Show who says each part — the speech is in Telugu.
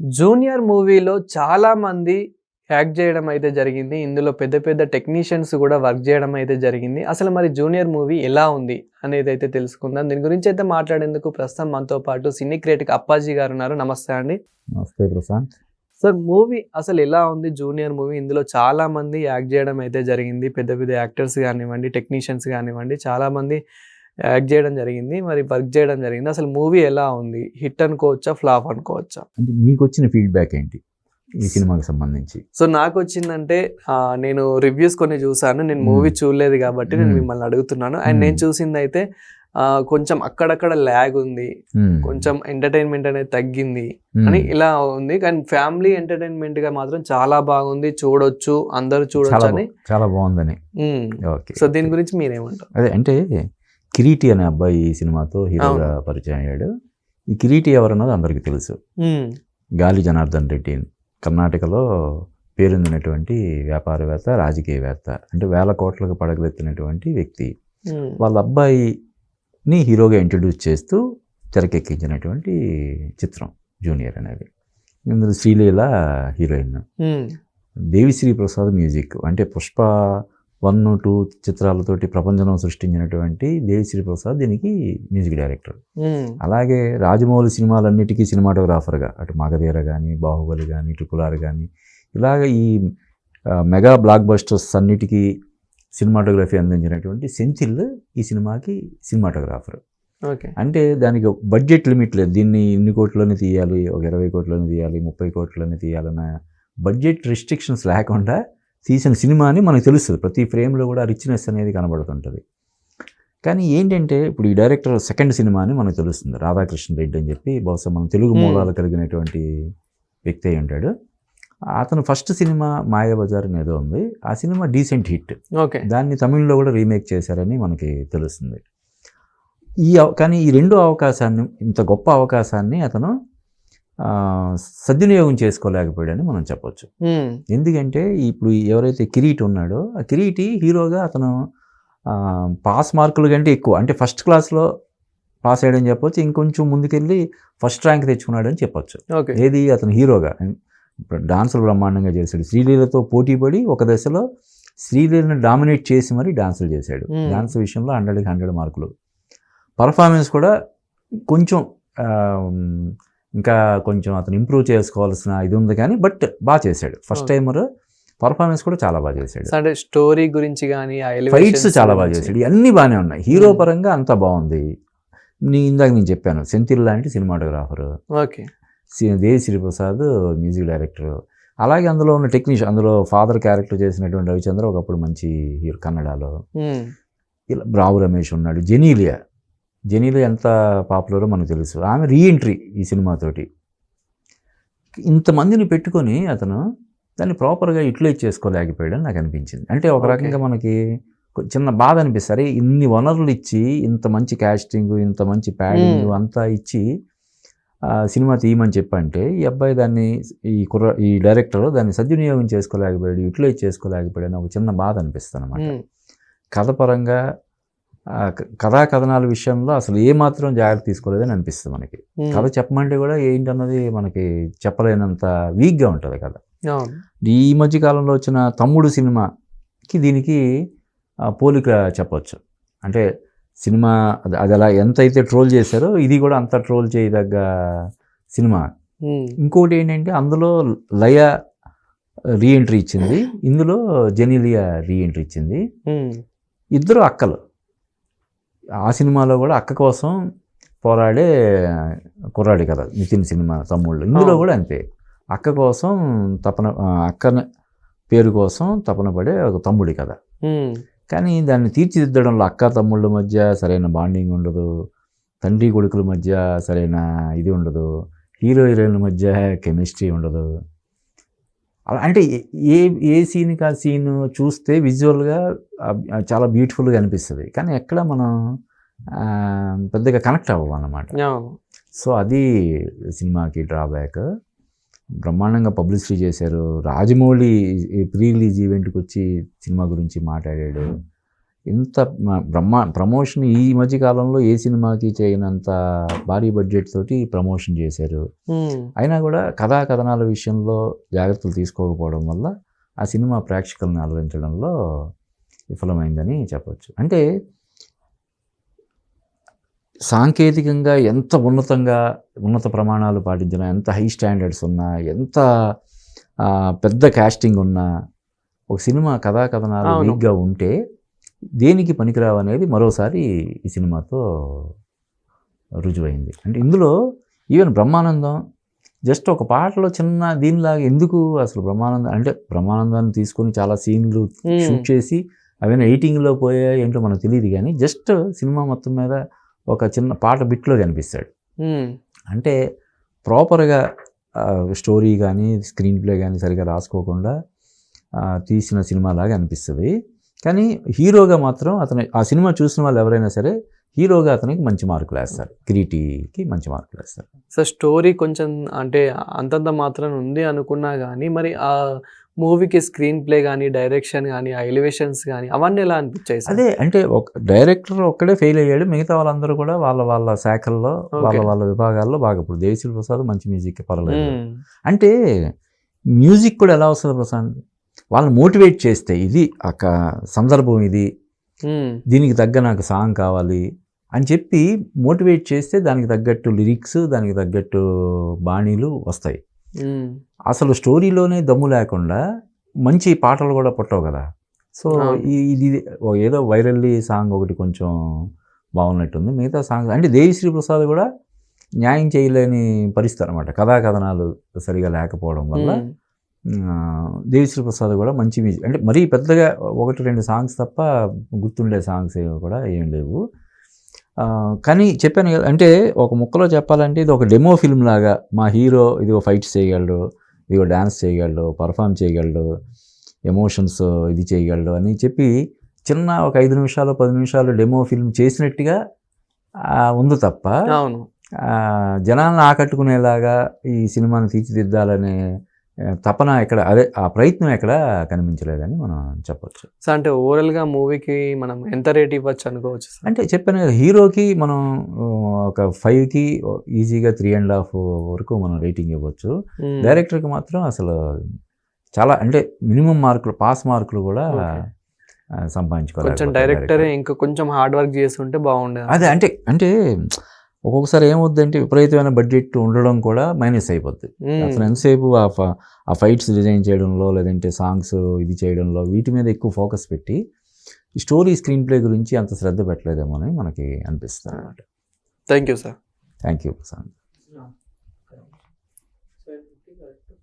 Speaker 1: జూనియర్ మూవీలో చాలా మంది యాక్ట్ చేయడం అయితే జరిగింది. ఇందులో పెద్ద పెద్ద టెక్నీషియన్స్ కూడా వర్క్ చేయడం అయితే జరిగింది. అసలు మరి జూనియర్ మూవీ ఎలా ఉంది అనేది అయితే తెలుసుకుందాం. దీని గురించి అయితే మాట్లాడేందుకు ప్రస్తుతం మనతో పాటు సినీ క్రిటిక్ అప్పాజీ గారు ఉన్నారు. నమస్తే అండి.
Speaker 2: నమస్తే ప్రశాంత్.
Speaker 1: సార్ మూవీ అసలు ఎలా ఉంది? జూనియర్ మూవీ ఇందులో చాలా మంది యాక్ట్ చేయడం అయితే జరిగింది. పెద్ద పెద్ద యాక్టర్స్ కానివ్వండి టెక్నీషియన్స్ కానివ్వండి చాలా మంది యాక్ట్ చేయడం జరిగింది. మరి వర్క్ చేయడం జరిగింది. అసలు మూవీ ఎలా ఉంది? హిట్ అనుకోవచ్చా? ఫ్లాప్ అనుకోవచ్చా?
Speaker 2: అంటే నీకు వచ్చిన ఫీడ్బ్యాక్ ఏంటి? ఈ సినిమాకి సంబంధించి?
Speaker 1: సో నాకు వచ్చిందంటే నేను రివ్యూస్ కొన్ని చూసాను నేను మూవీ. చూడలేదు కాబట్టి నేను. మిమ్మల్ని అడుగుతున్నాను. అండ్. నేను చూసింది అయితే కొంచెం అక్కడక్కడ ల్యాగ్ ఉంది. కొంచెం ఎంటర్టైన్మెంట్ అనేది తగ్గింది. అని ఇలా ఉంది. కానీ ఫ్యామిలీ ఎంటర్టైన్మెంట్గా మాత్రం చాలా బాగుంది. చూడొచ్చు అందరూ చూడొచ్చు అని.
Speaker 2: చాలా బాగుందని.
Speaker 1: సో దీని గురించి మీరేమంటారు?
Speaker 2: అదే అంటే కిరీటి అనే అబ్బాయి ఈ సినిమాతో హీరోగా పరిచయం అయ్యాడు ఈ కిరీటి ఎవరన్నది అందరికీ తెలుసు. గాలి జనార్దన్ రెడ్డి కర్ణాటకలో పేరొందినటువంటి వ్యాపారవేత్త రాజకీయవేత్త అంటే వేల కోట్లకు పడగలెత్తినటువంటి వ్యక్తి. వాళ్ళ అబ్బాయిని హీరోగా ఇంట్రడ్యూస్ చేస్తూ తెరకెక్కించినటువంటి చిత్రం జూనియర్ అనేది ఇందులో శ్రీలీల హీరోయిన్. దేవిశ్రీ ప్రసాద్ మ్యూజిక్ అంటే పుష్ప వన్ టూ చిత్రాలతోటి ప్రపంచం సృష్టించినటువంటి దేవిశ్రీ ప్రసాద్ దీనికి మ్యూజిక్ డైరెక్టర్. అలాగే రాజమౌళి సినిమాలన్నిటికీ సినిమాటోగ్రాఫర్గా అటు మగధీర కానీ బాహుబలి కానీ ట్రిపులార్ కానీ ఇలాగ ఈ మెగా బ్లాక్ బస్టర్స్ అన్నిటికీ సినిమాటోగ్రఫీ అందించినటువంటి సెంచిల్ ఈ సినిమాకి సినిమాటోగ్రాఫర్.
Speaker 1: ఓకే.
Speaker 2: అంటే దానికి బడ్జెట్ లిమిట్ లేదు. దీన్ని ఇన్ని కోట్లని తీయాలి ఒక ఇరవై కోట్లని తీయాలి ముప్పై కోట్లని తీయాలన్న బడ్జెట్ రిస్ట్రిక్షన్స్ లేకుండా తీసిన సినిమా అని మనకు తెలుస్తుంది. ప్రతి ఫ్రేమ్లో కూడా రిచ్నెస్ అనేది కనబడుతుంటుంది. కానీ ఏంటంటే ఇప్పుడు ఈ డైరెక్టర్ సెకండ్ సినిమా అని మనకు తెలుస్తుంది. రాధాకృష్ణ రెడ్డి అని చెప్పి బహుశా మన తెలుగు. మూలాలు కలిగినటువంటి వ్యక్తి అయి ఉంటాడు. అతను ఫస్ట్ సినిమా మాయాబజార్ ఏదో ఉంది. ఆ సినిమా డీసెంట్ హిట్.
Speaker 1: ఓకే.
Speaker 2: దాన్ని తమిళ్ళో కూడా రీమేక్ చేశారని మనకి తెలుస్తుంది. ఈ కానీ ఈ రెండో అవకాశాన్ని ఇంత గొప్ప అవకాశాన్ని అతను సద్వినియోగం చేసుకోలేకపోయాడని మనం చెప్పొచ్చు. ఎందుకంటే ఇప్పుడు ఎవరైతే కిరీటి ఉన్నాడో ఆ కిరీటి హీరోగా అతను పాస్ మార్కుల కంటే ఎక్కువ అంటే ఫస్ట్ క్లాస్లో పాస్ అయ్యాడని చెప్పొచ్చు ఇంకొంచెం ముందుకెళ్ళి ఫస్ట్ ర్యాంక్ తెచ్చుకున్నాడని చెప్పొచ్చు.
Speaker 1: ఓకే.
Speaker 2: ఏది అతను హీరోగా? ఇప్పుడు డాన్సులు బ్రహ్మాండంగా చేశాడు. శ్రీలీలతో పోటీ పడి ఒక దశలో శ్రీలీలను డామినేట్ చేసి మరి డాన్సులు చేశాడు. డాన్స్ విషయంలో హండ్రెడ్కి హండ్రెడ్ మార్కులు. పర్ఫార్మెన్స్ కూడా కొంచెం ఇంకా కొంచెం అతను ఇంప్రూవ్ చేసుకోవాల్సిన ఇది ఉంది కానీ బట్ బాగా చేశాడు. ఫస్ట్. టైమర్ పర్ఫార్మెన్స్ కూడా చాలా బాగా చేశాడు.
Speaker 1: అంటే స్టోరీ గురించి కానీ
Speaker 2: ఫైట్స్ చాలా బాగా. చేశాడు. ఇవన్నీ బాగానే ఉన్నాయి. Hero
Speaker 1: Hmm.
Speaker 2: పరంగా అంతా బాగుంది. నీ ఇందాక నేను చెప్పాను సెంతిల్ లాంటి సినిమాటోగ్రాఫర్
Speaker 1: ఓకే.
Speaker 2: సి- దేవి శ్రీప్రసాద్ మ్యూజిక్ డైరెక్టర్ అలాగే అందులో ఉన్న టెక్నీషియన్ అందులో ఫాదర్ క్యారెక్టర్ చేసినటువంటి రవిచంద్ర ఒకప్పుడు మంచి హీరో కన్నడలో.
Speaker 1: ఉమ్.
Speaker 2: ఇలా రావు రమేష్ ఉన్నాడు. జెనీలియా. జెనీలియా ఎంత పాపులరో మనకు తెలుసు ఆమె రీఎంట్రీ ఈ సినిమాతోటి ఇంతమందిని పెట్టుకొని అతను దాన్ని ప్రాపర్గా యూటిలైజ్ చేసుకోలేకపోయాడని నాకు అనిపించింది అంటే ఒక. రకంగా మనకి చిన్న బాధ అనిపిస్తుంది ఇన్ని వనరులు ఇచ్చి ఇంత మంచి కాస్టింగ్ ఇంత మంచి ప్యాడింగ్. అంతా ఇచ్చి ఆ, సినిమా తీయమని చెప్పంటే ఈ అబ్బాయి దాన్ని ఈ కుర్ర ఈ డైరెక్టర్ దాన్ని సద్వినియోగం చేసుకోలేకపోయాడు యూటిలైజ్ చేసుకోలేకపోయాడు అని ఒక చిన్న బాధ అనిపిస్తుంది అనమాట
Speaker 1: ఉమ్.
Speaker 2: కథ కథనాల విషయంలో అసలు ఏమాత్రం జాగ్రత్త తీసుకోలేదని అనిపిస్తుంది మనకి. కథ చెప్పమంటే కూడా ఏంటన్నది మనకి చెప్పలేనంత వీక్గా ఉంటుంది కథ.
Speaker 1: అవును.
Speaker 2: ఈ మధ్య కాలంలో వచ్చిన తమ్ముడు సినిమాకి దీనికి పోలిక చెప్పొచ్చు. అంటే సినిమా అది అలా ఎంత అయితే ట్రోల్ చేశారో ఇది కూడా అంత ట్రోల్ చేయదగ్గ సినిమా. ఇంకోటి ఏంటంటే అందులో లయ రీఎంట్రీ ఇచ్చింది. ఇందులో జెనీలియా రీఎంట్రీ ఇచ్చింది. ఇద్దరు అక్కలు. ఆ సినిమాలో కూడా అక్క కోసం పోరాడే కుర్రాడి కదా నితిన్ సినిమా తమ్ముళ్ళు. ఇందులో. కూడా అంతే. అక్క కోసం తపన అక్క పేరు కోసం తపన పడే ఒక తమ్ముడి కథ.
Speaker 1: ఉమ్.
Speaker 2: కానీ దాన్ని తీర్చిదిద్దడంలో అక్క తమ్ముళ్ళ మధ్య సరైన బాండింగ్ ఉండదు. తండ్రి కొడుకుల మధ్య సరైన ఇది ఉండదు. హీరో హీరోయిన్ల మధ్య కెమిస్ట్రీ ఉండదు. అంటే ఏ- ఏ సీన్కి ఆ సీన్ చూస్తే విజువల్గా చాలా బ్యూటిఫుల్గా అనిపిస్తుంది. కానీ ఎక్కడ మనం పెద్దగా కనెక్ట్ అవ్వం అన్నమాట సో అది సినిమాకి డ్రాబ్యాక్ బ్రహ్మాండంగా పబ్లిసిటీ చేశారు. రాజమౌళి ప్రీ రిలీజ్ ఈవెంట్కి వచ్చి సినిమా గురించి మాట్లాడాడు. ఇంత బ్రహ్మా ప్రమోషన్ ఈ మధ్య కాలంలో ఏ సినిమాకి చేయనంత భారీ బడ్జెట్ తోటి ప్రమోషన్ చేశారు. అయినా కూడా కథా కథనాల విషయంలో జాగ్రత్తలు తీసుకోకపోవడం వల్ల ఆ సినిమా ప్రేక్షకులను అలరించడంలో విఫలమైందని చెప్పొచ్చు అంటే సాంకేతికంగా ఎంత ఉన్నతంగా ఉన్నత ప్రమాణాలు పాటించినా ఎంత హై స్టాండర్డ్స్ ఉన్నా ఎంత పెద్ద కాస్టింగ్ ఉన్నా ఒక సినిమా కథా కథనాలు. వీక్గా ఉంటే దేనికి పనికిరావు అనేది మరోసారి ఈ సినిమాతో రుజువైంది అంటే ఇందులో ఈవెన్ బ్రహ్మానందం జస్ట్ ఒక పాటలో చిన్న దీనిలాగా ఎందుకు అసలు బ్రహ్మానందం అంటే బ్రహ్మానందాన్ని తీసుకొని చాలా సీన్లు. షూట్ చేసి అవన్నీ ఎయిటింగ్లో పోయా ఏంటో మనకు తెలియదు కానీ జస్ట్ సినిమా మొత్తం మీద ఒక చిన్న పాట బిట్లో కనిపిస్తాడు. అంటే ప్రాపర్గా స్టోరీ కానీ స్క్రీన్ ప్లే కానీ సరిగా రాసుకోకుండా తీసిన సినిమాలాగా అనిపిస్తుంది కానీ హీరోగా మాత్రం అతను ఆ సినిమా చూసిన వాళ్ళు ఎవరైనా సరే హీరోగా అతనికి మంచి మార్కులు వేస్తారు. కిరీటికి మంచి మార్కులు వేస్తారు.
Speaker 1: సో స్టోరీ కొంచెం అంటే అంతంత మాత్రం ఉంది అనుకున్నా కానీ మరి ఆ మూవీకి స్క్రీన్ ప్లే కానీ డైరెక్షన్ కానీ ఆ ఎలివేషన్స్ కానీ అవన్నీ ఎలా అనిపించాయి సార్?
Speaker 2: అదే అంటే ఒక డైరెక్టర్ ఒక్కడే ఫెయిల్ అయ్యాడు. మిగతా వాళ్ళందరూ కూడా వాళ్ళ వాళ్ళ శాఖల్లో వాళ్ళ. వాళ్ళ విభాగాల్లో బాగా ఇప్పుడు దేవిశ్రీ ప్రసాద్ మంచి మ్యూజిక్ పర్లేదు
Speaker 1: మ్మ్.
Speaker 2: అంటే మ్యూజిక్ కూడా ఎలా వస్తుంది ప్రశాంత్? వాళ్ళని మోటివేట్ చేస్తే ఇది ఒక సందర్భం ఇది. దీనికి తగ్గ నాకు సాంగ్ కావాలి అని చెప్పి మోటివేట్ చేస్తే దానికి తగ్గట్టు లిరిక్స్ దానికి తగ్గట్టు బాణీలు వస్తాయి. అసలు స్టోరీలోనే దమ్ము లేకుండా మంచి పాటలు కూడా పుట్టవు కదా. సో ఇది ఏదో వైరల్లీ సాంగ్ ఒకటి కొంచెం బాగున్నట్టుంది. మిగతా సాంగ్స్ అంటే దేవిశ్రీ ప్రసాద్ కూడా న్యాయం చేయలేని పరిస్థితి అనమాట కథా కథనాలు సరిగా లేకపోవడం వల్ల దేవిశ్రీ ప్రసాద్ కూడా మంచి మ్యూజిక్. అంటే మరీ పెద్దగా ఒకటి రెండు సాంగ్స్ తప్ప గుర్తుండే సాంగ్స్ కూడా ఏం లేవు. కానీ చెప్పాను కదా అంటే ఒక ముక్కలో చెప్పాలంటే ఇది ఒక డెమో ఫిల్మ్ లాగా మా హీరో ఇదిగో ఫైట్స్ చేయగలడు ఇదిగో డ్యాన్స్ చేయగలడు పర్ఫామ్ చేయగలడు ఎమోషన్స్ ఇది చేయగలడు అని చెప్పి చిన్న ఒక ఐదు నిమిషాలు పది నిమిషాలు డెమో ఫిల్మ్ చేసినట్టుగా ఉంది తప్ప
Speaker 1: అవును.
Speaker 2: జనాలను ఆకట్టుకునేలాగా ఈ సినిమాను తీర్చిదిద్దాలనే తపన ఎక్కడ అదే ఆ ప్రయత్నం ఎక్కడ కనిపించలేదని మనం చెప్పొచ్చు.
Speaker 1: సో అంటే ఓవరాల్గా మూవీకి మనం ఎంత రేట్ ఇవ్వచ్చు అనుకోవచ్చు సార్?
Speaker 2: అంటే చెప్పాను కదా హీరోకి మనం ఒక ఫైవ్కి ఈజీగా త్రీ అండ్ హాఫ్ వరకు మనం రేటింగ్ ఇవ్వచ్చు. డైరెక్టర్కి మాత్రం అసలు చాలా అంటే మినిమం మార్కులు పాస్ మార్కులు కూడా సంపాదించుకోవాలి
Speaker 1: కొంచెం డైరెక్టరే. ఇంకా కొంచెం హార్డ్ వర్క్ చేస్తుంటే బాగుండేది.
Speaker 2: అదే అంటే అంటే ఒక్కొక్కసారి ఏమవుద్దంటే విపరీతమైన బడ్జెట్ ఉండడం కూడా మైనస్ అయిపోద్ది. అతను ఎంతసేపు ఆ ఫ- ఆ ఫైట్స్ డిజైన్ చేయడంలో లేదంటే సాంగ్స్ ఇది చేయడంలో వీటి మీద ఎక్కువ ఫోకస్ పెట్టి ఈ స్టోరీ స్క్రీన్ ప్లే గురించి అంత శ్రద్ధ పెట్టలేదేమో అని మనకి అనిపిస్తుంది అనమాట
Speaker 1: thank you sir
Speaker 2: thank you Prashanth.